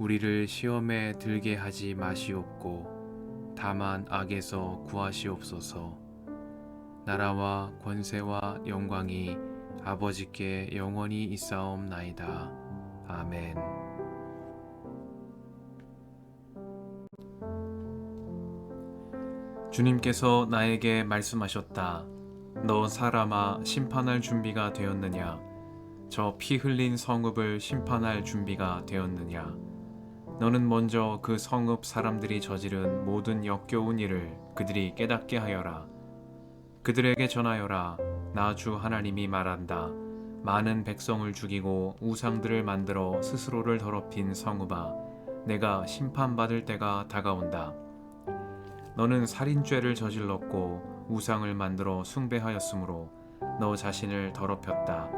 우리를 시험에 들게 하지 마시옵고 다만 악에서 구하시옵소서. 나라와 권세와 영광이 아버지께 영원히 있사옵나이다. 아멘. 주님께서 나에게 말씀하셨다. 너 사람아 심판할 준비가 되었느냐? 저 피 흘린 성읍을 심판할 준비가 되었느냐 너는 먼저 그 성읍 사람들이 저지른 모든 역겨운 일을 그들이 깨닫게 하여라. 그들에게 전하여라. 나 주 하나님이 말한다. 많은 백성을 죽이고 우상들을 만들어 스스로를 더럽힌 성읍아, 내가 심판받을 때가 다가온다. 너는 살인죄를 저질렀고 우상을 만들어 숭배하였으므로 너 자신을 더럽혔다.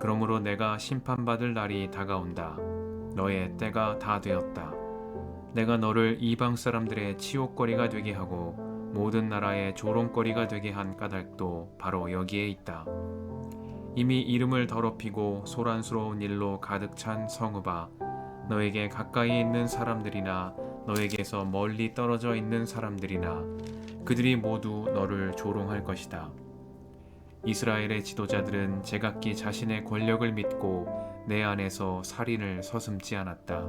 그러므로 내가 심판받을 날이 다가온다. 너의 때가 다 되었다. 내가 너를 이방 사람들의 치욕거리가 되게 하고 모든 나라의 조롱거리가 되게 한 까닭도 바로 여기에 있다. 이미 이름을 더럽히고 소란스러운 일로 가득 찬 성읍아, 너에게 가까이 있는 사람들이나 너에게서 멀리 떨어져 있는 사람들이나 그들이 모두 너를 조롱할 것이다. 이스라엘의 지도자들은 제각기 자신의 권력을 믿고 내 안에서 살인을 서슴지 않았다.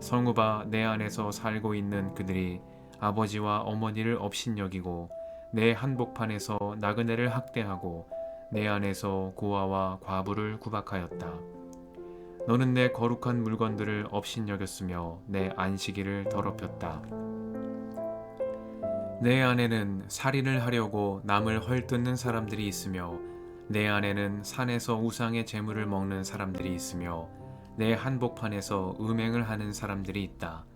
성읍아 내 안에서 살고 있는 그들이 아버지와 어머니를 업신여기고 내 한복판에서 나그네를 학대하고 내 안에서 고아와 과부를 구박하였다. 너는 내 거룩한 물건들을 업신여겼으며 내 안식일을 더럽혔다. 내 안에는 살인을 하려고 남을 헐뜯는 사람들이 있으며 내 안에는 산에서 우상의 재물을 먹는 사람들이 있으며 내 한복판에서 음행을 하는 사람들이 있다.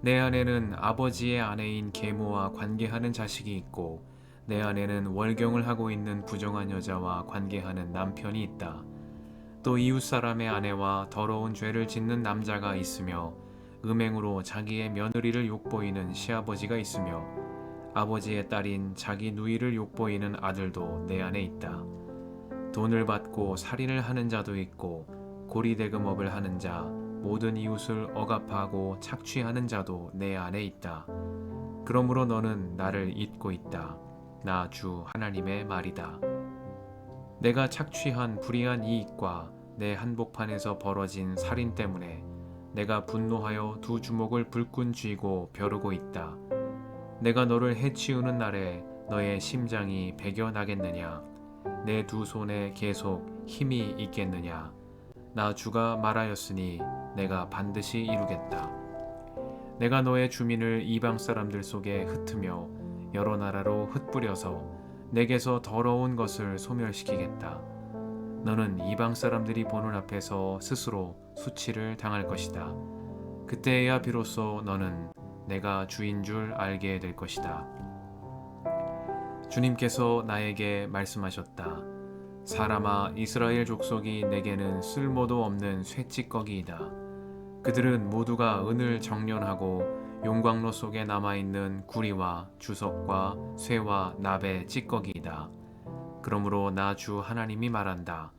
내 안에는 아버지의 아내인 계모와 관계하는 자식이 있고 내 안에는 월경을 하고 있는 부정한 여자와 관계하는 남편이 있다. 또 이웃 사람의 아내와 더러운 죄를 짓는 남자가 있으며 음행으로 자기의 며느리를 욕보이는 시아버지가 있으며 아버지의 딸인 자기 누이를 욕보이는 아들도 내 안에 있다. 돈을 받고 살인을 하는 자도 있고 고리대금업을 하는 자 모든 이웃을 억압하고 착취하는 자도 내 안에 있다. 그러므로 너는 나를 잊고 있다. 나 주 하나님의 말이다. 내가 착취한 불의한 이익과 내 한복판에서 벌어진 살인 때문에 내가 분노하여 두 주먹을 불끈 쥐고 벼르고 있다. 내가 너를 해치우는 날에 너의 심장이 배겨나겠느냐? 내 두 손에 계속 힘이 있겠느냐? 나 주가 말하였으니 내가 반드시 이루겠다. 내가 너의 주민을 이방 사람들 속에 흩으며 여러 나라로 흩뿌려서 내게서 더러운 것을 소멸시키겠다. 너는 이방 사람들이 보는 앞에서 스스로 수치를 당할 것이다. 그때야 비로소 너는 내가 주인 줄 알게 될 것이다. 주님께서 나에게 말씀하셨다. 사람아 이스라엘 족속이 내게는 쓸모도 없는 쇠찌꺼기이다. 그들은 모두가 은을 정련하고 용광로 속에 남아있는 구리와 주석과 쇠와 납의 찌꺼기이다. 그러므로 나 주 하나님이 말한다.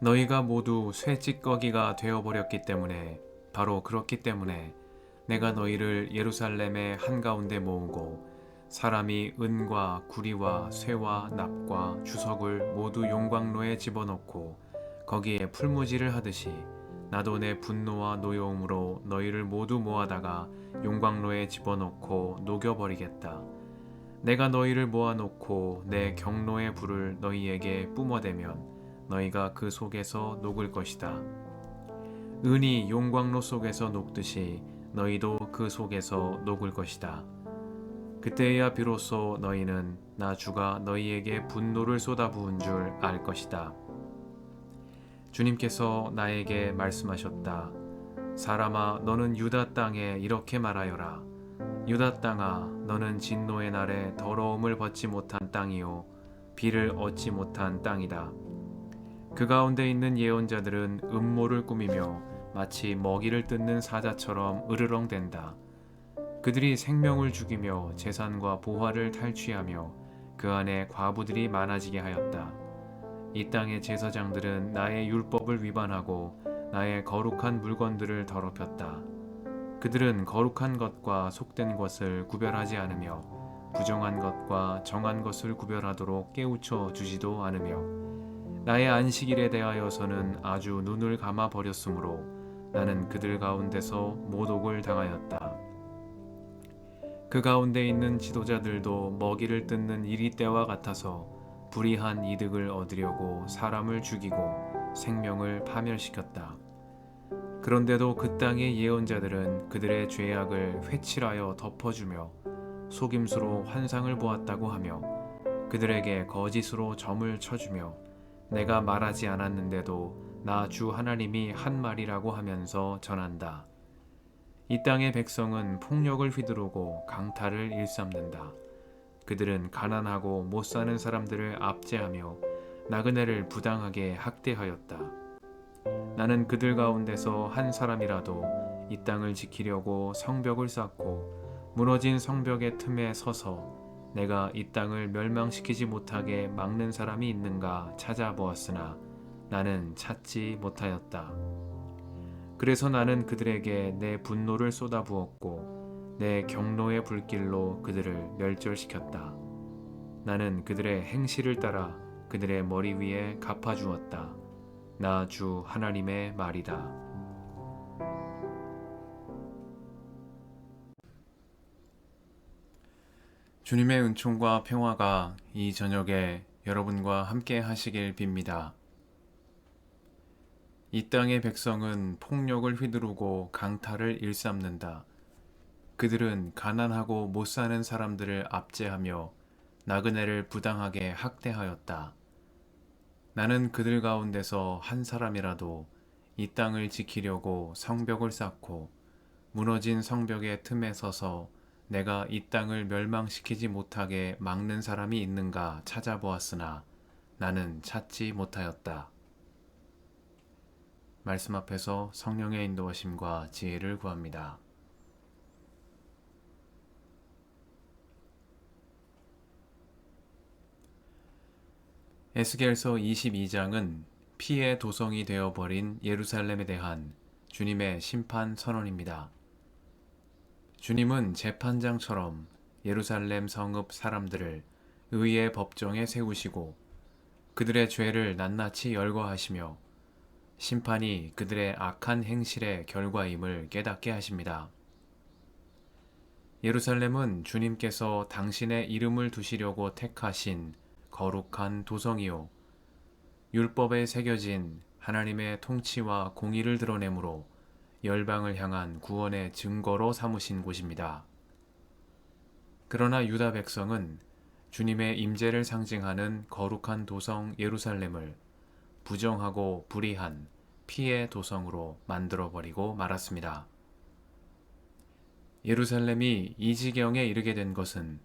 너희가 모두 쇠찌꺼기가 되어버렸기 때문에 바로 그렇기 때문에 내가 너희를 예루살렘의 한가운데 모으고 사람이 은과 구리와 쇠와 납과 주석을 모두 용광로에 집어넣고 거기에 풀무지를 하듯이 나도 내 분노와 노여움으로 너희를 모두 모아다가 용광로에 집어넣고 녹여버리겠다. 내가 너희를 모아놓고 내 경로의 불을 너희에게 뿜어대면 너희가 그 속에서 녹을 것이다. 은이 용광로 속에서 녹듯이 너희도 그 속에서 녹을 것이다. 그때야 비로소 너희는 나 주가 너희에게 분노를 쏟아부은 줄 알 것이다. 주님께서 나에게 말씀하셨다. 사람아 너는 유다 땅에 이렇게 말하여라 유다 땅아 너는 진노의 날에 더러움을 벗지 못한 땅이요 비를 얻지 못한 땅이다 그 가운데 있는 예언자들은 음모를 꾸미며 마치 먹이를 뜯는 사자처럼 으르렁댄다 그들이 생명을 죽이며 재산과 보화를 탈취하며 그 안에 과부들이 많아지게 하였다 이 땅의 제사장들은 나의 율법을 위반하고 나의 거룩한 물건들을 더럽혔다. 그들은 거룩한 것과 속된 것을 구별하지 않으며 부정한 것과 정한 것을 구별하도록 깨우쳐 주지도 않으며 나의 안식일에 대하여서는 아주 눈을 감아 버렸으므로 나는 그들 가운데서 모독을 당하였다. 그 가운데 있는 지도자들도 먹이를 뜯는 이리 때와 같아서 불의한 이득을 얻으려고 사람을 죽이고 생명을 파멸시켰다. 그런데도 그 땅의 예언자들은 그들의 죄악을 회칠하여 덮어주며 속임수로 환상을 보았다고 하며 그들에게 거짓으로 점을 쳐주며 내가 말하지 않았는데도 나 주 하나님이 한 말이라고 하면서 전한다. 이 땅의 백성은 폭력을 휘두르고 강탈을 일삼는다. 그들은 가난하고 못 사는 사람들을 압제하며 나그네를 부당하게 학대하였다. 나는 그들 가운데서 한 사람이라도 이 땅을 지키려고 성벽을 쌓고 무너진 성벽의 틈에 서서 내가 이 땅을 멸망시키지 못하게 막는 사람이 있는가 찾아보았으나 나는 찾지 못하였다. 그래서 나는 그들에게 내 분노를 쏟아부었고 내 경로의 불길로 그들을 멸절시켰다. 나는 그들의 행실을 따라 그들의 머리 위에 갚아주었다. 나 주 하나님의 말이다. 주님의 은총과 평화가 이 저녁에 여러분과 함께 하시길 빕니다. 이 땅의 백성은 폭력을 휘두르고 강탈을 일삼는다. 그들은 가난하고 못 사는 사람들을 압제하며 나그네를 부당하게 학대하였다. 나는 그들 가운데서 한 사람이라도 이 땅을 지키려고 성벽을 쌓고 무너진 성벽의 틈에 서서 내가 이 땅을 멸망시키지 못하게 막는 사람이 있는가 찾아보았으나 나는 찾지 못하였다. 말씀 앞에서 성령의 인도하심과 지혜를 구합니다. 에스겔서 22장은 피의 도성이 되어버린 예루살렘에 대한 주님의 심판 선언입니다. 주님은 재판장처럼 예루살렘 성읍 사람들을 의의 법정에 세우시고 그들의 죄를 낱낱이 열거하시며 심판이 그들의 악한 행실의 결과임을 깨닫게 하십니다. 예루살렘은 주님께서 당신의 이름을 두시려고 택하신 거룩한 도성이요. 율법에 새겨진 하나님의 통치와 공의를 드러내므로 열방을 향한 구원의 증거로 삼으신 곳입니다. 그러나 유다 백성은 주님의 임재를 상징하는 거룩한 도성 예루살렘을 부정하고 불의한 피의 도성으로 만들어버리고 말았습니다. 예루살렘이 이 지경에 이르게 된 것은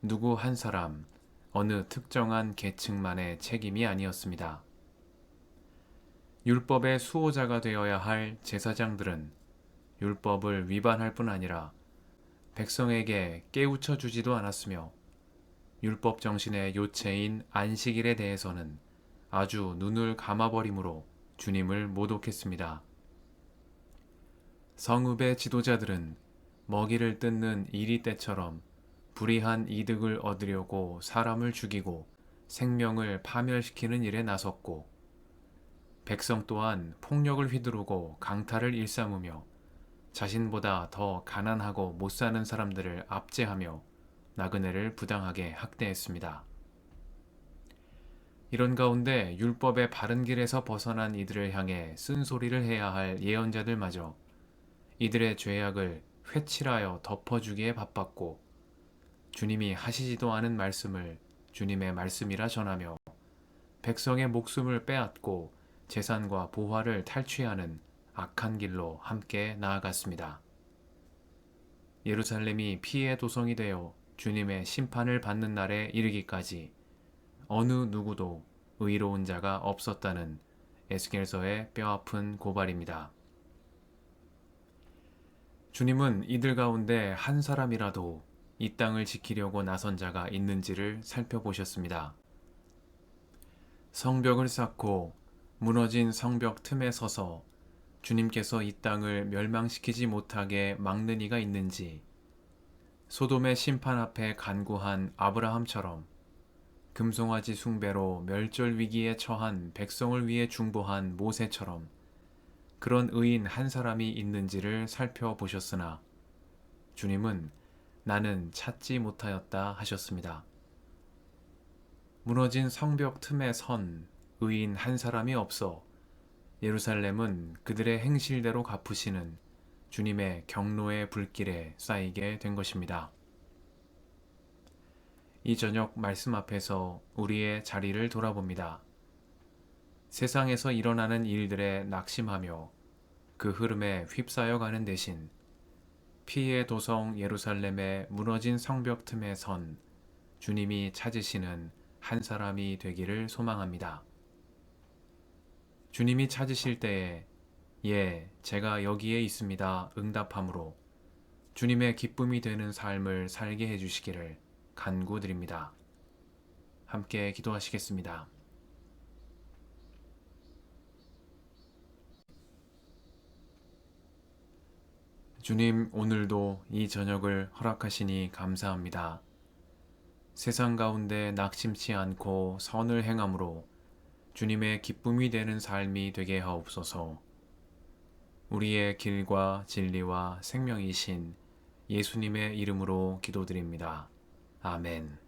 누구 한 사람, 어느 특정한 계층만의 책임이 아니었습니다. 율법의 수호자가 되어야 할 제사장들은 율법을 위반할 뿐 아니라 백성에게 깨우쳐 주지도 않았으며 율법 정신의 요체인 안식일에 대해서는 아주 눈을 감아버림으로 주님을 모독했습니다. 성읍의 지도자들은 먹이를 뜯는 이리 때처럼 불의한 이득을 얻으려고 사람을 죽이고 생명을 파멸시키는 일에 나섰고 백성 또한 폭력을 휘두르고 강탈을 일삼으며 자신보다 더 가난하고 못 사는 사람들을 압제하며 나그네를 부당하게 학대했습니다. 이런 가운데 율법의 바른 길에서 벗어난 이들을 향해 쓴소리를 해야 할 예언자들마저 이들의 죄악을 회칠하여 덮어주기에 바빴고 주님이 하시지도 않은 말씀을 주님의 말씀이라 전하며 백성의 목숨을 빼앗고 재산과 보화를 탈취하는 악한 길로 함께 나아갔습니다. 예루살렘이 피의 도성이 되어 주님의 심판을 받는 날에 이르기까지 어느 누구도 의로운 자가 없었다는 에스겔서의 뼈아픈 고발입니다. 주님은 이들 가운데 한 사람이라도 이 땅을 지키려고 나선 자가 있는지를 살펴보셨습니다. 성벽을 쌓고 무너진 성벽 틈에 서서 주님께서 이 땅을 멸망시키지 못하게 막는 이가 있는지 소돔의 심판 앞에 간구한 아브라함처럼 금송아지 숭배로 멸절 위기에 처한 백성을 위해 중보한 모세처럼 그런 의인 한 사람이 있는지를 살펴보셨으나 주님은 나는 찾지 못하였다 하셨습니다. 무너진 성벽 틈에 선 의인 한 사람이 없어 예루살렘은 그들의 행실대로 갚으시는 주님의 경로의 불길에 쌓이게 된 것입니다. 이 저녁 말씀 앞에서 우리의 자리를 돌아봅니다. 세상에서 일어나는 일들에 낙심하며 그 흐름에 휩싸여 가는 대신 피의 도성 예루살렘의 무너진 성벽 틈에 선 주님이 찾으시는 한 사람이 되기를 소망합니다. 주님이 찾으실 때에 예, 제가 여기에 있습니다. 응답함으로 주님의 기쁨이 되는 삶을 살게 해주시기를 간구드립니다. 함께 기도하시겠습니다. 주님, 오늘도 이 저녁을 허락하시니 감사합니다. 세상 가운데 낙심치 않고 선을 행함으로 주님의 기쁨이 되는 삶이 되게 하옵소서. 우리의 길과 진리와 생명이신 예수님의 이름으로 기도드립니다. 아멘.